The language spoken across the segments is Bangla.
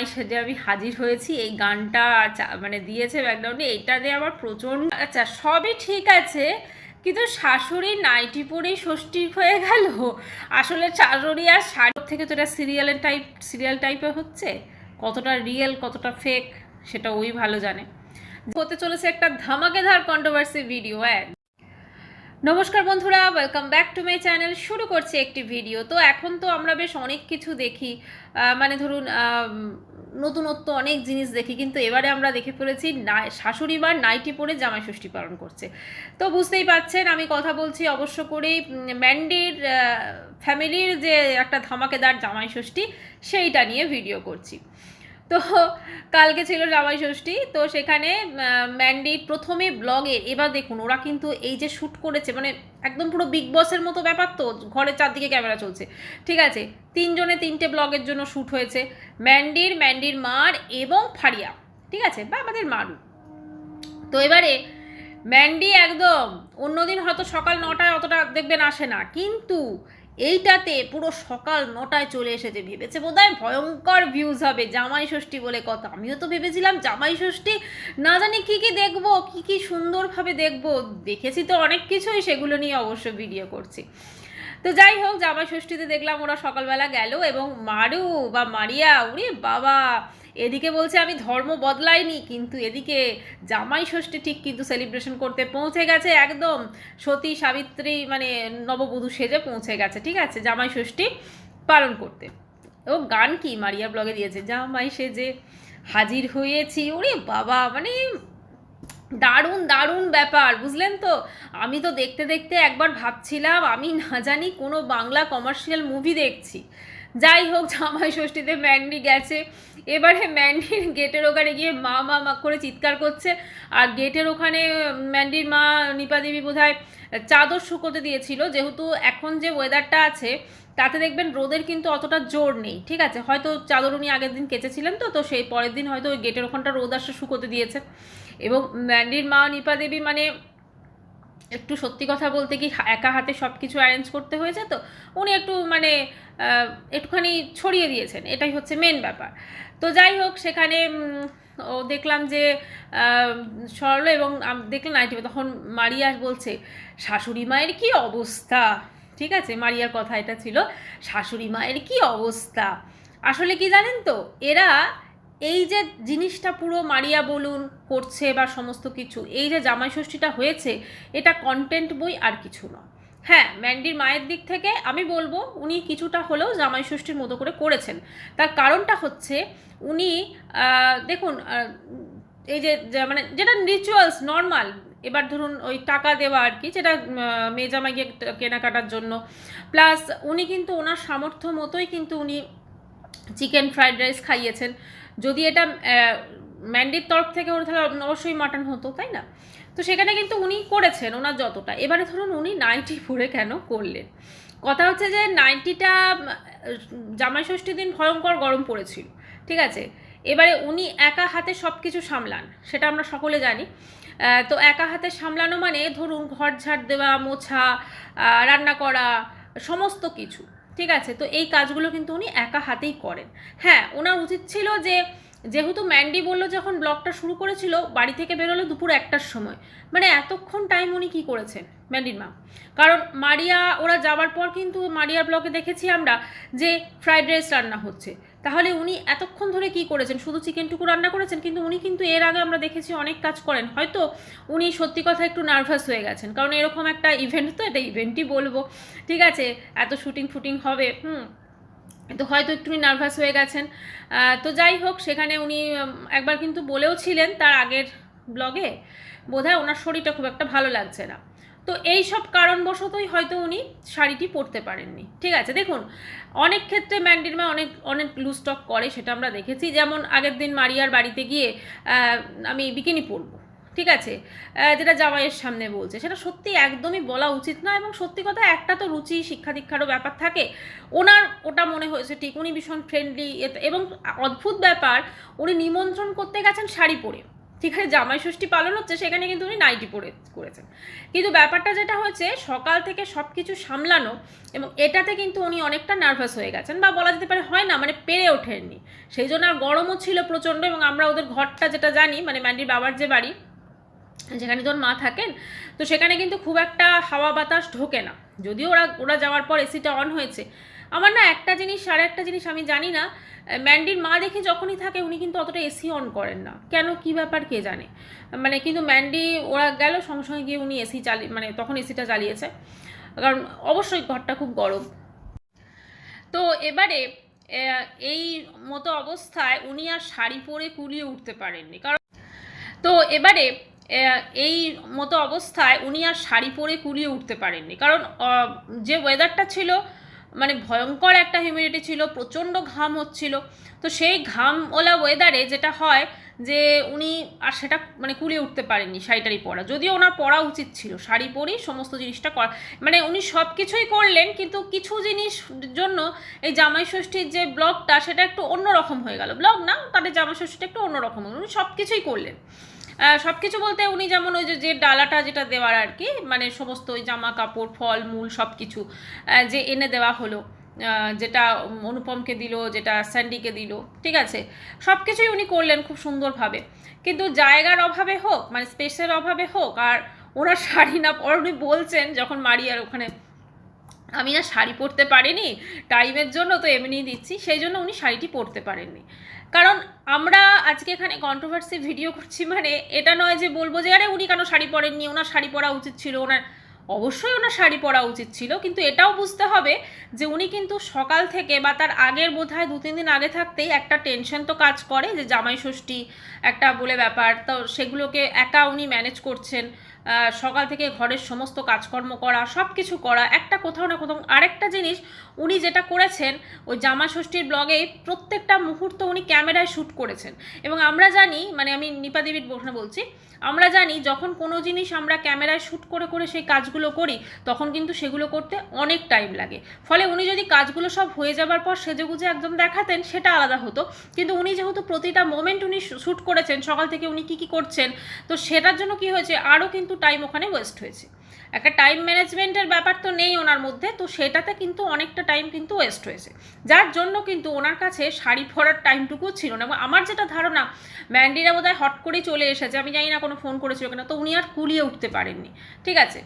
জামাই সেজে আমি হাজির হয়েছি। এই গানটা মানে দিয়েছে ব্যাকগ্রাউন্ডে। এটা দিয়ে আমার প্রচণ্ড আচ্ছা সবই ঠিক আছে, কিন্তু শাশুড়ি নাইটি পরেই ষষ্ঠী হয়ে গেল। আসলে শাশুড়ি আর শাড়ি থেকে তো এটা সিরিয়ালের টাইপ, সিরিয়াল টাইপের হচ্ছে। কতটা রিয়েল, কতটা ফেক সেটা ওই ভালো জানে। হতে চলেছে একটা ধামাকেধার কন্ট্রোভার্সি ভিডিও এক নমস্কার বন্ধুরা welcome back to my channel শুরু করছি একটি ভিডিও তো এখন তো আমরা বেশ অনেক কিছু দেখি। মানে ধরুন নতুনত্ব অনেক জিনিস দেখি, কিন্তু এবারে আমরা দেখে ফেলেছি না- শাশুড়ি মার নাইটি পরে জামাই ষষ্ঠী পালন করছে। তো বুঝতেই পাচ্ছেন, আমি কথা বলছি অবশ্য করেই ম্যান্ডির ফ্যামিলির যে একটা ধামাকেদার জামাই ষষ্ঠী, সেইটা নিয়ে ভিডিও করছি। তো কালকে ছিল জামাই ষষ্ঠী, তো সেখানে ম্যান্ডি প্রথমে ব্লগে এবার দেখুন, ওরা কিন্তু এই যে শ্যুট করেছে মানে একদম পুরো বিগ বসের মতো ব্যাপার তো, ঘরের চারদিকে ক্যামেরা চলছে। ঠিক আছে, তিনজনে তিনটে ব্লগের জন্য শ্যুট হয়েছে ম্যান্ডির ম্যান্ডির মার এবং ফারিয়া। ঠিক আছে, বা আমাদের মারু। তো এবারে ম্যান্ডি একদম, অন্যদিন হয়তো সকাল নটায় অতটা দেখবেন আসে না, কিন্তু এইটাতে পুরো সকাল নটায় চলে এসেছে ভেবেছে। বোধহয় ভয়ঙ্কর ভিউজ হবে জামাই ষষ্ঠী বলে কথা। আমিও তো ভেবেছিলাম জামাই ষষ্ঠী, না জানি কি কি দেখব, কি কি সুন্দরভাবে দেখব। দেখেছি তো অনেক কিছুই, সেগুলো নিয়ে অবশ্য ভিডিও করছি। তো যাই হোক, জামাই ষষ্ঠীতে দেখলাম ওরা সকালবেলা গেল এবং মারু বা মারিয়া উরে বাবা! এদিকে বলছে, আমি ধর্ম বদলাইনি, কিন্তু এদিকে জামাই ষষ্ঠী ঠিক কিন্তু সেলিব্রেশন করতে পৌঁছে গেছে, একদম সতী সাবিত্রী মানে নববধূ সেজে পৌঁছে গেছে, ঠিক আছে? জামাই ষষ্ঠী পালন করতে। ও গান কি মারিয়া ব্লগে দিয়েছে, জামাই সেজে হাজির হয়েছি। ওরে বাবা মানে দারুণ দারুণ ব্যাপার, বুঝলেন তো? আমি তো দেখতে দেখতে একবার ভাবছিলাম, আমি না জানি কোনো বাংলা কমার্শিয়াল মুভি দেখছি। যাই হোক, জামাই ষষ্ঠীতে ম্যান্ডি গেছে। এবারে ম্যান্ডির গেটের ওখানে গিয়ে মা মা মা করে চিৎকার করছে। আর গেটের ওখানে, ম্যান্ডির মা নিপা দেবী বোধহয় চাদর শুকোতে দিয়েছিল। যেহেতু এখন যে ওয়েদারটা আছে, তাতে দেখবেন রোদের কিন্তু অতটা জোর নেই, ঠিক আছে? হয়তো চাদর উনি আগের দিন কেচেছিলেন তো তো সেই পরের দিন হয়তো ওই গেটের ওখানটা রোদ আসে শুকোতে দিয়েছে। এবং ম্যান্ডির মা, নিপা দেবী মানে একটু সত্যি কথা বলতে কি একা হাতে সব কিছু অ্যারেঞ্জ করতে হয়েছে তো? উনি একটু মানে একটুখানি ছড়িয়ে দিয়েছেন, এটাই হচ্ছে মেন ব্যাপার। তো যাই হোক, সেখানে ও দেখলাম যে সরল এবং দেখলাম নাইটি তখন মারিয়া বলছে, শাশুড়ি মায়ের কি অবস্থা? ঠিক আছে, মারিয়ার কথা এটা ছিল, শাশুড়ি মায়ের কি অবস্থা? আসলে কি জানেন তো, এরা এই যে জিনিসটা পুরো মারিয়া বলুন, করছে বা সমস্ত কিছু, এই যে জামাই ষষ্ঠীটা হয়েছে, এটা কন্টেন্ট বই আর কিছু নয়। হ্যাঁ ম্যান্ডির মায়ের দিক থেকে আমি বলব, উনি কিছুটা হলেও জামাই ষষ্ঠীর মতো করে করেছেন। তার কারণটা হচ্ছে, উনি দেখুন এই যে মানে যেটা রিচুয়ালস নর্মাল এবার ধরুন ওই টাকা দেওয়া আর কি, যেটা মেয়ে জামাইকে কেনাকাটার জন্য। প্লাস উনি কিন্তু ওনার সামর্থ্য মতোই কিন্তু উনি চিকেন ফ্রাইড রাইস খাইয়েছেন। যদি এটা ম্যান্ডির তরফ থেকে ওর তাহলে অবশ্যই মাটন হতো তাই না? তো সেখানে কিন্তু উনি করেছেন ওনার যতটা। এবারে ধরুন উনি নাইটি পরে কেন করলেন? কথা হচ্ছে যে নাইটিটা উম, জামাই ষষ্ঠীর দিন ভয়ঙ্কর গরম পড়েছিল ঠিক আছে? এবারে উনি একা হাতে সব কিছু সামলান সেটা আমরা সকলে জানি। তো একা হাতে সামলানো মানে ধরুন ঘর ঝাড় দেওয়া মোছা রান্না করা সমস্ত কিছু। ঠিক আছে? তো এই কাজগুলো কিন্তু উনি একা হাতেই করেন। হ্যাঁ ওনার উচিত ছিল যে, যেহেতু ম্যান্ডি বলল যখন ব্লগটা শুরু করেছিল, বাড়ি থেকে বেরোলো দুপুর একটার সময়। মানে এতক্ষণ টাইম উনি কী করেছেন, ম্যান্ডির মা? কারণ মারিয়া, ওরা যাওয়ার পর কিন্তু মারিয়ার ব্লগে দেখেছি আমরা যে, ফ্রাইড রাইস রান্না হচ্ছে। তাহলে উনি এতক্ষণ ধরে কি করেছেন? শুধু চিকেনটুকু রান্না করেছেন, কিন্তু উনি কিন্তু এর আগে আমরা দেখেছি অনেক কাজ করেন। হয়তো উনি সত্যি কথা একটু নার্ভাস হয়ে গেছেন, কারণ এরকম একটা ইভেন্ট তো এটা ইভেন্টই বলব। ঠিক আছে? এত শুটিং ফুটিং হবে, হুম। তো হয়তো একটু নার্ভাস হয়ে গেছেন। তো যাই হোক, সেখানে উনি একবার কিন্তু বলেও ছিলেন তার আগের ব্লগে বোধহয় ওনার শরীরটা খুব একটা ভালো লাগছে না। তো এই সব কারণবশতই হয়তো উনি শাড়িটি পরতে পারেননি। ঠিক আছে, দেখুন, অনেক ক্ষেত্রে ম্যান্ডির মা অনেক অনেক লুজ স্টক করে, সেটা আমরা দেখেছি। যেমন আগের দিন মারিয়ার বাড়িতে গিয়ে আমি বিকিনি পরবো, ঠিক আছে? যেটা জামাইয়ের সামনে বলছে। সেটা সত্যি একদমই বলা উচিত না এবং সত্যি কথা, একটা তো রুচি শিক্ষা দীক্ষারও ব্যাপার থাকে। ওনার ওটা মনে হয়েছে ঠিক, উনি ভীষণ ফ্রেন্ডলি এবং অদ্ভুত ব্যাপার, উনি নিমন্ত্রণ করতে গেছেন শাড়ি পরে। ঠিক আছে জামাই ষষ্ঠী পালন হচ্ছে, সেখানে কিন্তু উনি নাইটি পরে করেছেন। কিন্তু ব্যাপারটা যেটা হয়েছে, সকাল থেকে সব কিছু সামলানো এবং এটাতে কিন্তু উনি অনেকটা নার্ভাস হয়ে গেছেন বা বলা যেতে পারে হয় না মানে পেরে ওঠেননি। সেই জন্য আর গরমও ছিল প্রচণ্ড এবং আমরা ওদের ঘরটা যেটা জানি মানে ম্যান্ডির বাবার যে বাড়ি, যেখানে তোর মা থাকেন, তো সেখানে কিন্তু খুব একটা হাওয়া বাতাস ঢোকে না। যদিও ওরা ওরা যাওয়ার পর এসিটা অন হয়েছে আমার না একটা জিনিস আর একটা জিনিস আমি জানি না ম্যান্ডির মা দেখি যখনই থাকে উনি কিন্তু অতটা এসি অন করেন না। কেন, কি ব্যাপার কে জানে? মানে কিন্তু ম্যান্ডি, ওরা গেল সঙ্গে সঙ্গে গিয়ে উনি এসি চালিয়ে মানে তখন এসিটা চালিয়েছে। কারণ অবশ্যই ঘরটা খুব গরম। তো এবারে এই মতো অবস্থায় উনি আর শাড়ি পরে কুলিয়ে উঠতে পারেননি। কারণ, তো এবারে এই মতো অবস্থায় উনি আর শাড়ি পরে কুলিয়ে উঠতে পারেননি। কারণ যে ওয়েদারটা ছিল মানে ভয়ঙ্কর একটা হিউমিডিটি ছিল, প্রচণ্ড ঘাম হচ্ছিল। তো সেই ঘাম ওলা ওয়েদারে যেটা হয় যে উনি আর সেটা মানে কুলিয়ে উঠতে পারেননি শাড়িটারি পরা। যদিও ওনার পরা উচিত ছিল, শাড়ি পরেই সমস্ত জিনিসটা করা। মানে উনি সব কিছুই করলেন, কিন্তু কিছু জিনিস জন্য এই জামাই ষষ্ঠীর যে ব্লগটা সেটা একটু অন্যরকম হয়ে গেল। ব্লগ না, তাদের জামাই ষষ্ঠীটা একটু অন্যরকম। উনি সব কিছুই করলেন। সব কিছু বলতে উনি যেমন ওই যে ডালাটা যেটা দেওয়ার আর কি মানে সমস্ত ওই জামা কাপড় ফল, মূল সব কিছু যে এনে দেওয়া হলো যেটা অনুপমকে দিল, যেটা স্যান্ডিকে দিল, ঠিক আছে? সব কিছুই উনি করলেন খুব সুন্দরভাবে। কিন্তু জায়গার অভাবে হোক মানে স্পেসের অভাবে হোক, আর ওনার শাড়ি না পর উনি বলছেন যখন মারিয়ার ওখানে, আমি না শাড়ি পরতে পারিনি, টাইমের জন্য তো এমনিই দিচ্ছি, সেই জন্য উনি শাড়িটি পরতে পারেননি। কারণ আমরা আজকে এখানে কন্ট্রোভার্সি ভিডিও করছি মানে এটা নয় যে বলব যে, আরে উনি কেন শাড়ি পরেননি? ওনার শাড়ি পরা উচিত ছিল। ওনার, অবশ্যই ওনার শাড়ি পরা উচিত ছিল, কিন্তু এটাও বুঝতে হবে যে উনি কিন্তু সকাল থেকে বা তার আগের বোধ হয় দু, তিন দিন আগে থাকতেই একটা টেনশন তো কাজ করে, যে জামাই ষষ্ঠী একটা বলে ব্যাপার, তো সেগুলোকে একা উনি ম্যানেজ করছেন। সকাল থেকে ঘরের সমস্ত কাজকর্ম করা সব কিছু করা, একটা কোথাও না কোথাও। আরেকটা জিনিস, উনি যেটা করেছেন, ওই জামা ষষ্ঠীর ব্লগে প্রত্যেকটা মুহূর্ত উনি ক্যামেরায় শ্যুট করেছেন। এবং আমরা জানি মানে আমি নিপা দেবীর বসনে বলছি, আমরা জানি যখন কোনো জিনিস আমরা ক্যামেরায় শ্যুট করে করে সেই কাজগুলো করি, তখন কিন্তু সেগুলো করতে অনেক টাইম লাগে। ফলে উনি যদি কাজগুলো সব হয়ে যাবার পর সেজেগুজে একদম দেখাতেন, সেটা আলাদা হতো। কিন্তু উনি যেহেতু প্রতিটা মোমেন্ট উনি শ্যুট করেছেন, সকাল থেকে উনি কী কী করছেন, তো সেটার জন্য কি হয়েছে, আরও কিন্তু টাইম ওখানে ওয়েস্ট হয়েছে। একটা টাইম ম্যানেজমেন্টের ব্যাপার তো নেই ওনার মধ্যে, তো সেটাতে কিন্তু অনেকটা টাইম কিন্তু ওয়েস্ট হয়েছে। যার জন্য কিন্তু ওনার কাছে শাড়ি পরার টাইমটুকুও ছিল না। আমার যেটা ধারণা ম্যান্ডিরা বোধহয় হট করেই চলে এসেছে। আমি জানি না কোনো ফোন করেছিল কিনা, তো উনি আর কুলিয়ে উঠতে পারেননি। ঠিক আছে?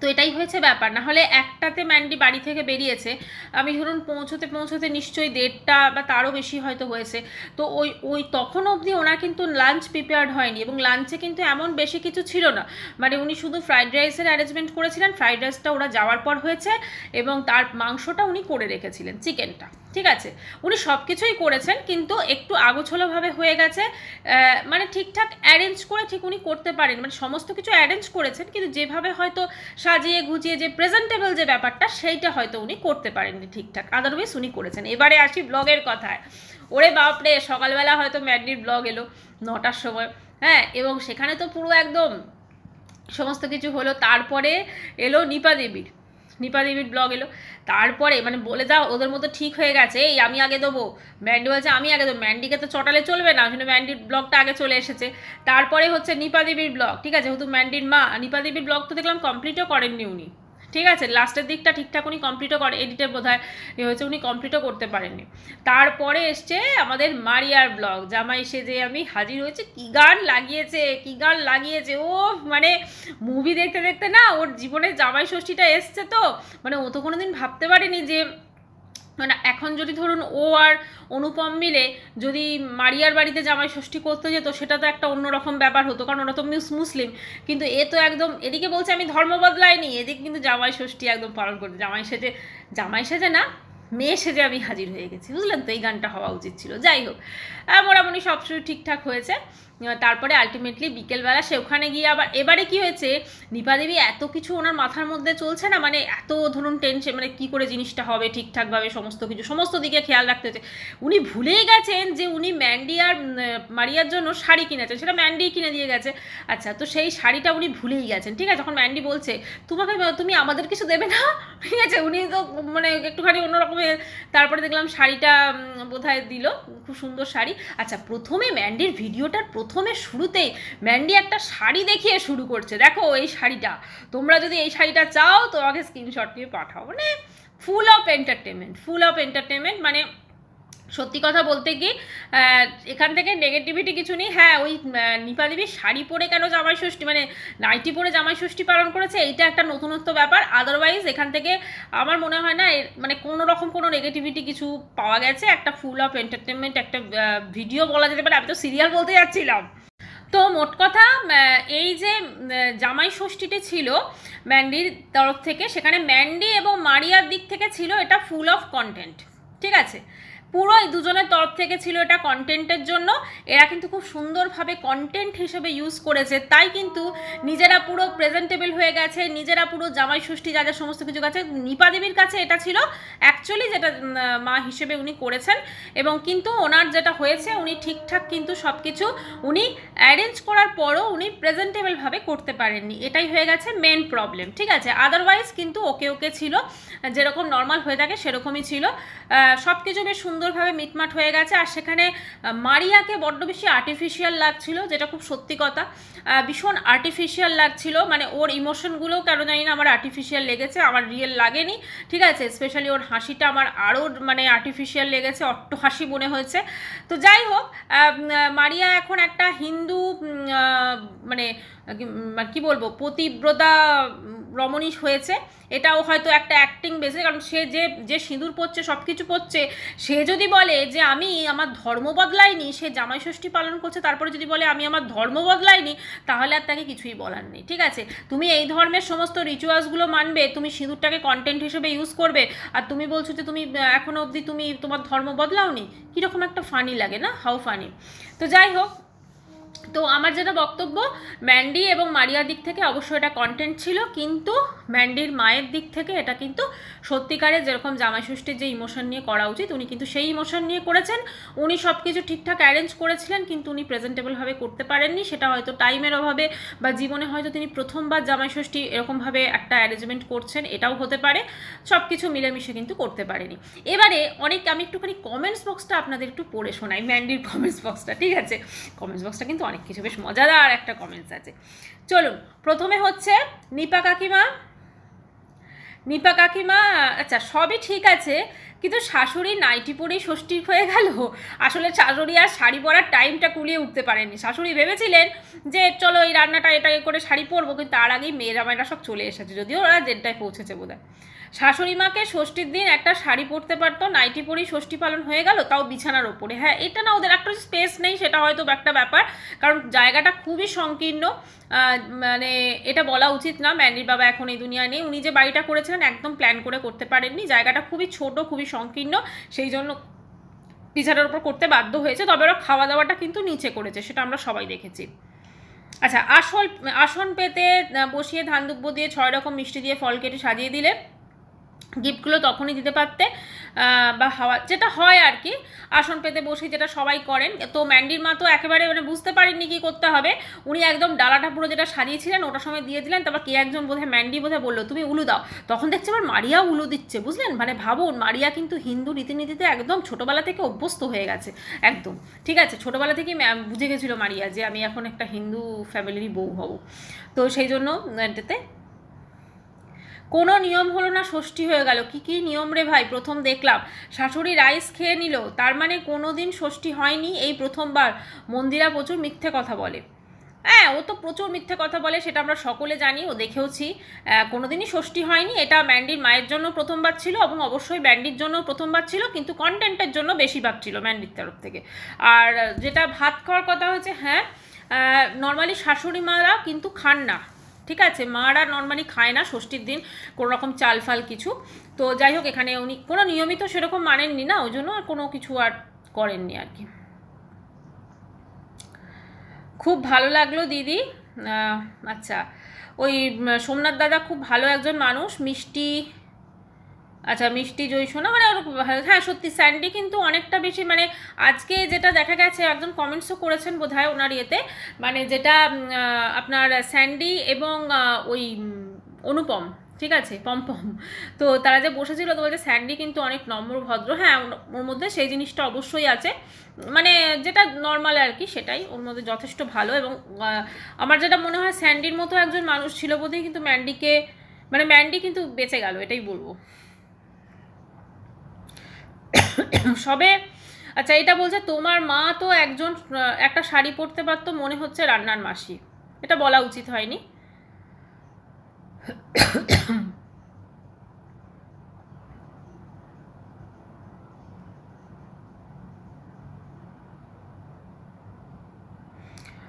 তো এটাই হয়েছে ব্যাপার। না হলে একটাতে ম্যান্ডি বাড়ি থেকে বেরিয়েছে। আমি ধরুন পৌঁছতে পৌঁছতে নিশ্চয়ই দেড়টা বা তারও বেশি হয়তো হয়েছে। তো ওই ওই তখন অবধি ওনার কিন্তু লাঞ্চ প্রিপেয়ার্ড হয়নি এবং লাঞ্চে কিন্তু এমন বেশি কিছু ছিল না। মানে উনি শুধু ফ্রাইড রাইসের অ্যারেঞ্জমেন্ট করেছিলেন ফ্রাইড রাইসটা ওরা যাওয়ার পর হয়েছে এবং তার মাংসটা উনি করে রেখেছিলেন, চিকেনটা। ঠিক আছে? উনি সব কিছুই করেছেন কিন্তু একটু আগোছলোভাবে হয়ে গেছে। মানে ঠিকঠাক অ্যারেঞ্জ করে ঠিক উনি করতে পারেন। মানে সমস্ত কিছু অ্যারেঞ্জ করেছেন কিন্তু যেভাবে হয়তো সাজিয়ে গুজিয়ে যে প্রেজেন্টেবল যে ব্যাপারটা, সেইটা হয়তো উনি করতে পারেননি ঠিকঠাক। আদারওয়াইজ উনি করেছেন। এবারে আসি ব্লগের কথায়। ওরে বাপরে, সকালবেলা হয়তো ম্যাডনির ব্লগ এলো নটার সময়। হ্যাঁ এবং সেখানে তো পুরো একদম সমস্ত কিছু হলো। তারপরে এলো নিপা দেবীর। নিপা দেবীর ব্লগ এলো। তারপরে মানে বলে দাও, ওদের মতো ঠিক হয়ে গেছে, এই আমি আগে দেবো। ম্যান্ডি বলছে, আমি আগে দেবো। ম্যান্ডিকে তো চটালে চলবে না ওই ম্যান্ডির ব্লগটা আগে চলে এসেছে। তারপরে হচ্ছে নিপা দেবীর ব্লগ ঠিক আছে? যেহেতু ম্যান্ডির মা নিপা দেবীর ব্লগ তো দেখলাম কমপ্লিটও করেননি উনি। ঠিক আছে লাস্টের দিকটা ঠিকঠাক উনি কমপ্লিটও করে এডিটের বোধ হয় হয়েছে, উনি কমপ্লিটও করতে পারেননি। তারপরে এসছে আমাদের মারিয়ার ব্লগ জামাই সেজে আমি হাজির হয়েছে, কী গান লাগিয়েছে, কী গান লাগিয়েছে ও মানে মুভি দেখতে দেখতে না, ওর জীবনে জামাই ষষ্ঠীটা এসছে তো মানে ও তো কোনো দিন ভাবতে পারেনি যে মানে এখন যদি ধরুন ও আর অনুপম মিলে যদি মারিয়ার বাড়িতে জামাই ষষ্ঠী করতে যেত, সেটা তো একটা অন্যরকম ব্যাপার হতো, কারণ ওরা তো মিস- মুসলিম। কিন্তু এ তো একদম, এদিকে বলছে আমি ধর্ম বদলাইনি, এদিকে কিন্তু জামাই ষষ্ঠী একদম পালন করতে জামাই সেজে জামাই সেজে না, মেয়ে সেজে আমি হাজির হয়ে গেছি। বুঝলেন তো, এই গানটা হওয়া উচিত ছিল। যাই হোক মোটামুটি সব কিছু ঠিকঠাক হয়েছে। তারপরে আলটিমেটলি বিকেলবেলা সে ওখানে গিয়ে আবার, এবারে কি হয়েছে, নিপা দেবী এত কিছু ওনার মাথার মধ্যে চলছে না মানে এত ধরুন টেনশন মানে কি করে জিনিসটা হবে ঠিকঠাকভাবে, সমস্ত কিছু, সমস্ত দিকে খেয়াল রাখতে হচ্ছে। উনি ভুলেই গেছেন যে উনি ম্যান্ডি আর মারিয়ার জন্য শাড়ি কিনেছেন, সেটা ম্যান্ডি কিনে দিয়ে গেছে। আচ্ছা তো সেই শাড়িটা উনি ভুলেই গেছেন, ঠিক আছে? যখন ম্যান্ডি বলছে, তোমাকে তুমি আমাদের কিছু দেবে না? ঠিক আছে? উনি তো মানে একটুখানি অন্যরকমের তারপরে দেখলাম শাড়িটা বোধহয় দিল, খুব সুন্দর শাড়ি। আচ্ছা প্রথমে ম্যান্ডির ভিডিওটার প্রথম প্রথমে শুরুতেই ম্যান্ডি একটা শাড়ি দেখিয়ে শুরু করছে। দেখো এই শাড়িটা। তোমরা যদি এই শাড়িটা চাও, তোমাকে স্ক্রিনশট নিয়ে পাঠাও। মানে full of entertainment full of entertainment মানে সত্যি কথা বলতে কি এখান থেকে নেগেটিভিটি কিছু নেই। হ্যাঁ ওই নিপা দেবীর শাড়ি পরে কেন জামাই ষষ্ঠী মানে নাইটি পরে জামাই ষষ্ঠী পালন করেছে, এইটা একটা নতুনত্ব ব্যাপার। আদারওয়াইজ এখান থেকে আমার মনে হয় না মানে কোনো রকম কোনো নেগেটিভিটি কিছু পাওয়া গেছে। একটা ফুল অফ এন্টারটেনমেন্ট একটা ভিডিও বলা যেতে পারে। আমি তো সিরিয়াল বলতে যাচ্ছিলাম। তো মোট কথা এই যে জামাই ষষ্ঠীটি ছিল ম্যান্ডির তরফ থেকে, সেখানে ম্যান্ডি এবং মারিয়ার দিক থেকে ছিল এটা ফুল অফ কন্টেন্ট ঠিক আছে? পুরো এই দুজনের তরফ থেকে ছিল এটা কন্টেন্টের জন্য। এরা কিন্তু খুব সুন্দরভাবে কন্টেন্ট হিসেবে ইউজ করেছে। তাই কিন্তু নিজেরা পুরো প্রেজেন্টেবল হয়ে গেছে, নিজেরা পুরো জামাই ষষ্ঠী যা যা সমস্ত কিছু কাছে নিপা দেবীর কাছে এটা ছিল অ্যাকচুয়ালি যেটা মা হিসেবে উনি করেছেন। এবং কিন্তু ওনার যেটা হয়েছে, উনি ঠিকঠাক কিন্তু সব কিছু উনি অ্যারেঞ্জ করার পরও উনি প্রেজেন্টেবলভাবে করতে পারেননি। এটাই হয়ে গেছে মেন প্রবলেম ঠিক আছে? আদারওয়াইজ কিন্তু ওকে ওকে ছিল, যেরকম নর্মাল হয়ে থাকে সেরকমই ছিল। সব কিছু বেশ সুন্দরভাবে মিটমাট হয়ে গেছে। আর সেখানে মারিয়াকে বড্ড বেশি আর্টিফিশিয়াল লাগছিল, যেটা খুব সত্যি কথা। ভীষণ আর্টিফিশিয়াল লাগছিল মানে ওর ইমোশনগুলোও কেন জানি না আমার আর্টিফিশিয়াল লেগেছে, আমার রিয়েল লাগেনি। ঠিক আছে স্পেশালি ওর হাসিটা আমার আরও মানে আর্টিফিশিয়াল লেগেছে, অট্ট হাসি মনে হয়েছে। তো যাই হোক মারিয়া এখন একটা হিন্দু মানে কি- বলব, পতিব্রতা উম, রমণী হয়েছে। এটাও হয়তো একটা অ্যাক্টিং বেসে কারণ সে যে যে সিঁদুর পরছে সব কিছু পড়ছে সে যদি বলে যে আমি আমার ধর্ম বদলাইনি সে জামাই ষষ্ঠী পালন করছে তারপরে যদি বলে আমি আমার ধর্ম বদলাইনি তাহলে আর তাকে কিছুই বলার নেই ঠিক আছে? তুমি এই ধর্মের সমস্ত রিচুয়ালসগুলো মানবে তুমি সিঁদুরটাকে কন্টেন্ট হিসেবে ইউজ করবে আর তুমি বলছো যে তুমি আহ, এখনও অবধি তুমি তোমার ধর্ম বদলাওনি কীরকম একটা ফানি লাগে না? হাউ ফানি তো যাই হোক তো আমার যেটা বক্তব্য ম্যান্ডি এবং মারিয়ার দিক থেকে অবশ্যই এটা কন্টেন্ট ছিল, কিন্তু ম্যান্ডির মায়ের দিক থেকে এটা কিন্তু সত্যিকারের যেরকম জামাই ষষ্ঠীর যে ইমোশন নিয়ে করা উচিত, উনি কিন্তু সেই ইমোশন নিয়ে করেছেন। উনি সব কিছু ঠিকঠাক অ্যারেঞ্জ করেছিলেন, কিন্তু উনি প্রেজেন্টেবলভাবে করতে পারেননি। সেটা হয়তো টাইমের অভাবে বা জীবনে হয়তো তিনি প্রথমবার জামাই ষষ্ঠী এরকমভাবে একটা অ্যারেঞ্জমেন্ট করছেন, এটাও হতে পারে। সব কিছু মিলেমিশে কিন্তু করতে পারেনি। এবারে অনেক, আমি একটুখানি কমেন্টস বক্সটা আপনাদের একটু পড়ে শোনাই ম্যান্ডির কমেন্টস বক্সটা ঠিক আছে? কমেন্টস বক্সটা কিন্তু অনেক কিছু, বেশ মজাদার একটা কমেন্টস আছে। চলুন, প্রথমে হচ্ছে নিপা কাকিমা। নিপা কাকিমা আচ্ছা সবই ঠিক আছে, কিন্তু শাশুড়ি নাইটি পরেই ষষ্ঠী হয়ে গেল। আসলে শাশুড়ি আর শাড়ি পরার টাইমটা কুলিয়ে উঠতে পারেনি। শাশুড়ি ভেবেছিলেন যে, চলো এই রান্নাটা এটা করে শাড়ি পরবো। কিন্তু তার আগেই মেয়েরা জামাইরা সব চলে এসেছে, যদিও ওরা দেড়টায় পৌঁছেছে বোধ শাশুড়ি মাকে ষষ্ঠীর দিন একটা শাড়ি পরতে পারতো, নাইটি পরেই ষষ্ঠী পালন হয়ে গেল, তাও বিছানার ওপরে। হ্যাঁ এটা না, ওদের একটা স্পেস নেই, সেটা হয়তো একটা ব্যাপার, কারণ জায়গাটা খুবই সংকীর্ণ। মানে এটা বলা উচিত না ম্যান্ডির বাবা এখন এই দুনিয়ায় নেই। উনি যে বাড়িটা করেছিলেন, একদম প্ল্যান করে করতে পারেননি। জায়গাটা খুবই ছোট, খুবই সংকীর্ণ, সেই জন্য বিছানার উপর করতে বাধ্য হয়েছে। তবে ওরা খাওয়া দাওয়াটা কিন্তু নিচে করেছে, সেটা আমরা সবাই দেখেছি। আচ্ছা আসল, আসন পেতে বসিয়ে ধান দুব্ব দিয়ে ছয় রকম মিষ্টি দিয়ে ফল কেটে সাজিয়ে দিলে গিফটগুলো তখনই দিতে পারতে বা হাওয়া, যেটা হয় আর কি, আসন পেতে বসে যেটা সবাই করেন। তো ম্যান্ডির মা তো একেবারে মানে বুঝতে পারেননি কি করতে হবে। উনি একদম ডালাটা পুরো যেটা সারিয়েছিলেন, ওটার সময় দিয়ে দিলেন, তারপর কে একজন বোধহয় ম্যান্ডি বোধহয় বলল, তুমি উলু দাও। তখন দেখছি আবার মারিয়াও উলু দিচ্ছে, বুঝলেন? মানে ভাবুন, মারিয়া কিন্তু হিন্দু রীতিনীতিতে একদম ছোটোবেলা থেকে অভ্যস্ত হয়ে গেছে, একদম। ঠিক আছে, ছোটোবেলা থেকেই বুঝে গেছিল মারিয়া যে আমি এখন একটা হিন্দু ফ্যামিলিরই বউ হব। তো সেই জন্য এটাতে কোনো নিয়ম হলো না ষষ্ঠী হয়ে গেল। কি কি নিয়ম রে ভাই? প্রথম দেখলাম। শাশুড়ি রাইস খেয়ে নিল। তার মানে কোনো দিন ষষ্ঠী হয়নি এই প্রথমবার। মন্দিরা প্রচুর মিথ্যে কথা বলে। হ্যাঁ ও তো প্রচুর মিথ্যে কথা বলে, সেটা আমরা সকলে জানি, ও দেখেওছি। কোনো দিনই ষষ্ঠী হয়নি। এটা ম্যান্ডির মায়ের জন্য প্রথমবার ছিল এবং অবশ্যই ব্যান্ডির জন্য প্রথমবার ছিল, কিন্তু কন্টেন্টের জন্য বেশিরভাগ ছিল ম্যান্ডির তরফ থেকে। আর যেটা ভাত খাওয়ার কথা হয়েছে হ্যাঁ নর্মালি শাশুড়ি মারা কিন্তু খান না। ঠিক আছে, মারা নর্মালি খায় না, ষষ্ঠীর দিন কোনো রকম চাল ফাল কিছু। তো যাই হোক, এখানে উনি কোনো নিয়মিত সেরকম মানেননি না, ওই জন্য আর কোনো কিছু আর করেননি আর কি। খুব ভালো লাগল দিদি। আচ্ছা ওই সোমনাথ দাদা খুব ভালো একজন মানুষ, মিষ্টি আচ্ছা মিষ্টি জয়সোনা মানে হ্যাঁ সত্যি, স্যান্ডি কিন্তু অনেকটা বেশি মানে আজকে যেটা দেখা গেছে, একজন কমেন্টসও করেছেন বোধ হয় ওনার ইয়েতে মানে যেটা আপনার স্যান্ডি এবং ওই অনুপম, ঠিক আছে, পম্পম, তো তারা যে বসেছিল, তো বলছে স্যান্ডি কিন্তু অনেক নম্র, ভদ্র হ্যাঁ ওর মধ্যে সেই জিনিসটা অবশ্যই আছে মানে যেটা নর্মাল আর কি, সেটাই, ওর মধ্যে যথেষ্ট ভালো এবং আমার যেটা মনে হয়, স্যান্ডির মতো একজন মানুষ ছিল বোধহয়, কিন্তু ম্যান্ডিকে মানে ম্যান্ডি কিন্তু বেঁচে গেল, এটাই বলব। সবে আচ্ছা এটা বলছে তোমার মা তো একজন একটা শাড়ি পরতে পারতো মনে হচ্ছে রান্নার মাসি। এটা বলা উচিত হয়নি।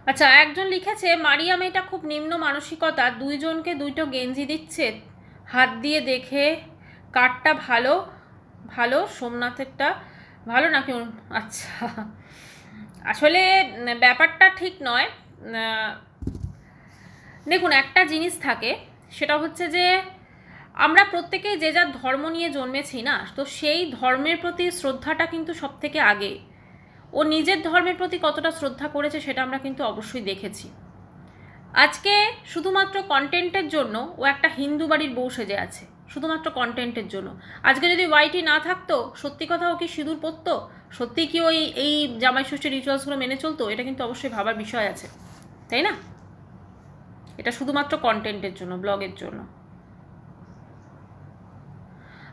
আচ্ছা একজন লিখেছে মারিয়া মেয়েটা খুব নিম্ন মানসিকতা। দুইজনকে দুইটো গেঞ্জি দিচ্ছে। হাত দিয়ে দেখে কাঠটা ভালো। ভালো, সোমনাথেরটা ভালো নাকি আচ্ছা। আসলে ব্যাপারটা ঠিক নয়। দেখুন, একটা জিনিস থাকে, সেটা হচ্ছে যে, আমরা প্রত্যেকেই যে যার ধর্ম নিয়ে জন্মেছি না, তো সেই ধর্মের প্রতি শ্রদ্ধাটা কিন্তু সব থেকে আগে। ও নিজের ধর্মের প্রতি কতটা শ্রদ্ধা করেছে, সেটা আমরা কিন্তু অবশ্যই দেখেছি। আজকে শুধুমাত্র কন্টেন্টের জন্য ও একটা হিন্দু বাড়ির বউ সেজে আছে। শুধুমাত্র কন্টেন্টের জন্য। আজকে যদি ওয়াইটি না থাকতো, সত্যি কথা ও কি সিঁদুর পরতো? সত্যি কি ওই এই জামাই ষষ্ঠী রিচুয়ালসগুলো মেনে চলতো? এটা কিন্তু অবশ্যই ভাবার বিষয় আছে। তাই না? এটা শুধুমাত্র কন্টেন্টের জন্য ব্লগের জন্য।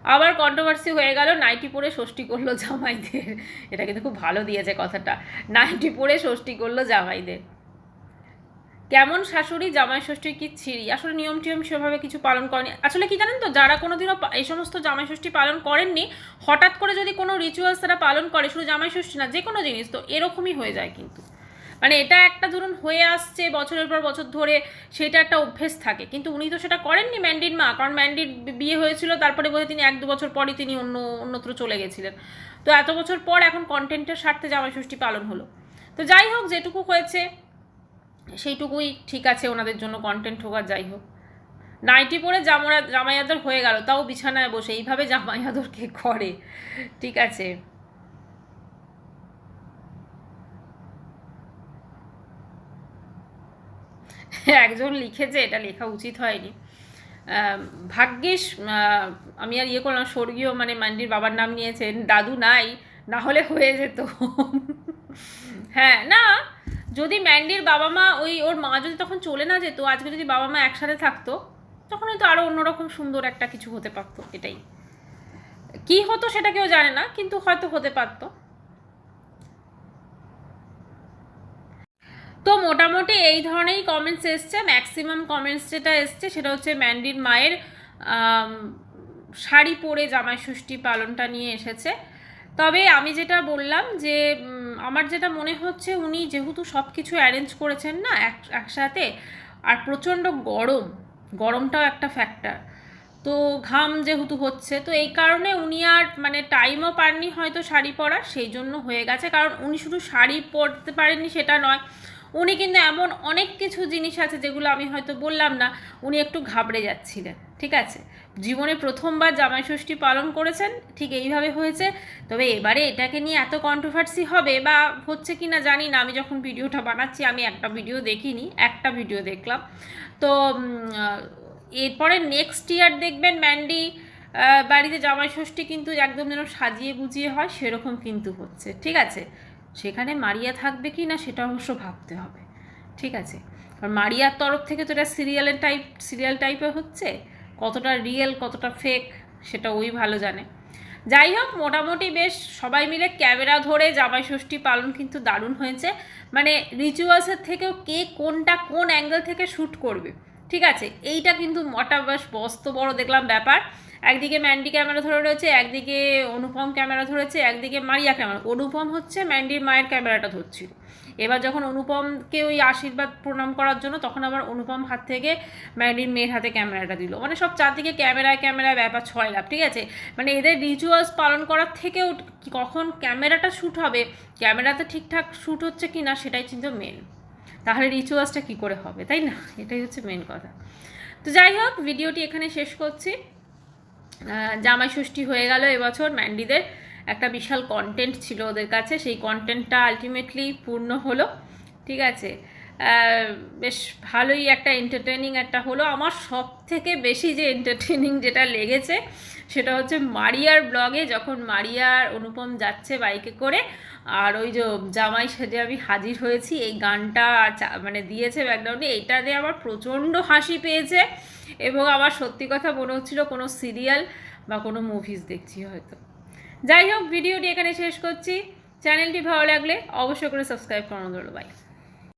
আবার কন্ট্রোভার্সি হয়ে গেল নাইটি পরে ষষ্ঠী করল জামাইদের। এটা কিন্তু খুব ভালো দিয়েছে কথাটা। নাইটি পরে ষষ্ঠী করল জামাইদের। কেমন শাশুড়ি, জামাই ষষ্ঠীর কি ছিঁড়ি আসলে নিয়ম টিয়ম সেভাবে কিছু পালন করেনি। আসলে কি জানেন তো, যারা কোনোদিনও এই সমস্ত জামাই ষষ্ঠী পালন করেননি, হঠাৎ করে যদি কোনো রিচুয়ালস তারা পালন করে, শুধু জামাই ষষ্ঠী না, যে কোনো জিনিস, তো এরকমই হয়ে যায় কিন্তু। মানে এটা একটা ধরুন হয়ে আসছে, বছরের পর বছর ধরে সেটা একটা অভ্যেস থাকে। কিন্তু উনি তো সেটা করেননি ম্যান্ডির মা, কারণ ম্যান্ডির বিয়ে হয়েছিল, তারপরে বোধহয় তিনি এক দু বছর পরই তিনি অন্য, অন্যত্র চলে গেছিলেন। তো এত বছর পর এখন কন্টেন্টের স্বার্থে জামাই ষষ্ঠী পালন হলো। তো যাই হোক, যেটুকু হয়েছে সেইটুকুই ঠিক আছে ওনাদের জন্য কন্টেন্ট হোক আর যাই হোক। নাইটি পরে জামারা জামাই আদর হয়ে গেল, তাও বিছানায় বসে, এইভাবে জামাই আদরকে করে, ঠিক আছে। একজন লিখেছে, এটা লেখা উচিত হয়নি। ভাগ্যিস আমি আর ইয়ে করলাম, স্বর্গীয় মানে মান্ডির বাবার নাম নিয়েছেন, দাদু নাই, না হলে হয়ে যেত। হ্যাঁ না যদি ম্যান্ডির বাবা মা ওই ওর মা যদি তখন চলে না যেত, আজকে যদি বাবা মা একসাথে থাকতো, তখন হয়তো আরও অন্যরকম সুন্দর একটা কিছু হতে পারতো এটাই। কি হতো সেটা কেউ জানে না, কিন্তু হয়তো হতে পারতো। তো মোটামুটি এই ধরনেরই কমেন্টস এসছে ম্যাক্সিমাম কমেন্টস যেটা এসছে সেটা হচ্ছে ম্যান্ডির মায়ের শাড়ি পরে জামাই ষষ্ঠী পালনটা নিয়ে এসেছে। তবে আমি যেটা বললাম যে আমার যেটা মনে হচ্ছে, উনি যেহেতু সব কিছু অ্যারেঞ্জ করেছেন না, এক, একসাথে, আর প্রচণ্ড গরম, গরমটাও একটা ফ্যাক্টর তো ঘাম যেহেতু হচ্ছে, তো এই কারণে উনি আর মানে টাইমও পাননি হয়তো শাড়ি পরার সেই জন্য হয়ে গেছে। কারণ উনি শুধু শাড়ি পরতে পারেননি, সেটা নয়। উনি কিন্তু এমন অনেক কিছু জিনিস আছে, যেগুলো আমি হয়তো বললাম না, উনি একটু ঘাবড়ে যাচ্ছিলেন। ঠিক আছে? জীবনে প্রথমবার জামাই ষষ্ঠী পালন করেছেন, ঠিক এইভাবে হয়েছে। তবে এবারে এটাকে নিয়ে এত কন্ট্রোভার্সি হবে বা হচ্ছে কি না জানি না, আমি যখন ভিডিওটা বানাচ্ছি, আমি একটা ভিডিও দেখিনি, একটা ভিডিও দেখলাম। তো এরপরে নেক্সট ইয়ার দেখবেন ম্যান্ডি বাড়িতে জামাই ষষ্ঠী কিন্তু একদম যেন সাজিয়ে গুজিয়ে হয়, সেরকম কিন্তু হচ্ছে, ঠিক আছে? সেখানে মারিয়া থাকবে কি না, সেটা অবশ্য ভাবতে হবে, ঠিক আছে? কারণ মারিয়ার তরফ থেকে তো এটা সিরিয়ালের টাইপ সিরিয়াল টাইপের হচ্ছে। কতটা রিয়েল কতটা ফেক সেটা ওই ভালো জানে। যাই হোক, মোটামুটি বেশ সবাই মিলে ক্যামেরা ধরে জামাই ষষ্ঠী পালন কিন্তু দারুণ হয়েছে। মানে রিচুয়ালসের থেকেও কে কোনটা কোন অ্যাঙ্গেল থেকে শ্যুট করবে, ঠিক আছে? এইটা কিন্তু মোটা বেশ বস্ত বড় দেখলাম ব্যাপার। একদিকে ম্যান্ডি ক্যামেরা ধরে রয়েছে, একদিকে অনুপম ক্যামেরা ধরেছে, একদিকে মারিয়া ক্যামেরা অনুপম হচ্ছে ম্যান্ডির মায়ের ক্যামেরাটা ধরছিল। এবার যখন অনুপমকে ওই আশীর্বাদ প্রণাম করার জন্য, তখন আবার অনুপম হাত থেকে ম্যান্ডির মেয়ের হাতে ক্যামেরাটা দিল। মানে সব চারদিকে ক্যামেরায় ক্যামেরায় ব্যাপার, ছয় লাভ ঠিক আছে? মানে এদের রিচুয়ালস পালন করার থেকেও কখন ক্যামেরাটা শ্যুট হবে, ক্যামেরাতে ঠিকঠাক শ্যুট হচ্ছে কি না, সেটাই কিন্তু মেন তাহলে রিচুয়ালসটা কি করে হবে, তাই না? এটাই হচ্ছে মেন কথা। তো যাই হোক ভিডিওটি এখানে শেষ করছি। জামাই ষষ্ঠী হয়ে গেল এবছর ম্যান্ডিদের। একটা বিশাল কন্টেন্ট ছিল ওদের কাছে, সেই কন্টেন্টটা আলটিমেটলি পূর্ণ হলো, ঠিক আছে? বেশ ভালোই একটা এন্টারটেনিং একটা হলো। আমার সব থেকে বেশি যে এন্টারটেনিং যেটা লেগেছে, সেটা হচ্ছে মারিয়ার ব্লগে যখন মারিয়ার অনুপম যাচ্ছে বাইকে করে, আর ওই যে জামাই সেজে আমি হাজির হয়েছি, এই গানটা মানে দিয়েছে ব্যাকগ্রাউন্ডে এটা দিয়ে আমার প্রচণ্ড হাসি পেয়েছে এবং আমার সত্যি কথা মনে হচ্ছিল কোনো সিরিয়াল বা কোনো মুভিজ দেখছি হয়তো। যাই হোক ভিডিওটি এখানে শেষ করছি। চ্যানেলটি ভালো লাগলে অবশ্যই করে সাবস্ক্রাইব করানো বাই